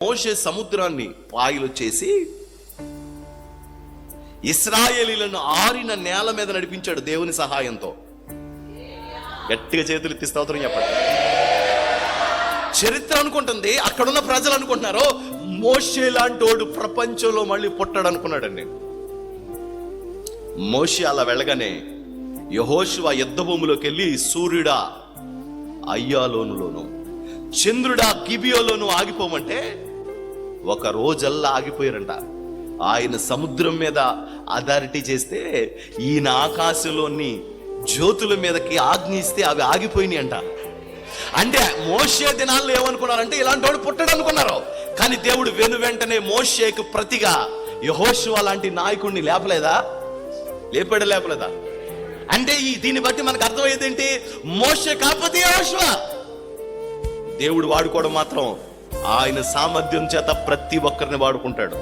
మోషే సముద్రాన్ని పాయలు చేసి ఇస్రాయేలీలను ఆరిన నేల మీద నడిపించాడు దేవుని సహాయంతో. గట్టిగా చేతులు ఎత్తి స్తోత్రం చెప్పండి. చరిత్ర అనుకుంటుంది అక్కడున్న ప్రజలు అనుకుంటున్నారు మోషే లాంటోడు ప్రపంచంలో మళ్ళీ పుట్టాడు అనుకున్నాడండి మోషే అలా వెళ్ళగానే యహోశివ యుద్ధ భూమిలోకి వెళ్ళి సూర్యుడా అయ్యాలోనులోను చంద్రుడా గిబియోలోను ఆగిపోమంటే ఒక రోజల్లా ఆగిపోయారంట. ఆయన సముద్రం మీద అథారిటీ చేస్తే ఈయన ఆకాశంలోని జ్యోతుల మీదకి ఆజ్ఞ ఇస్తే అవి ఆగిపోయినాయి అంట. అంటే మోషే దినాల్లో ఏమనుకున్నారంటే ఇలాంటి వాడు పుట్టడు అనుకున్నారు. కానీ దేవుడు వెను వెంటనే మోషేకు ప్రతిగా యహోశివ లాంటి నాయకుడిని లేపలేదా? లేపాడు లేపలేదా? అంటే ఈ దీన్ని బట్టి మనకు అర్థమయ్యేది ఏంటి? మోషే కాకపోతే దేవుడు వాడుకోవడం మాత్రం ఆయన సామర్థ్యం చేత ప్రతి ఒక్కరిని వాడుకుంటాడు.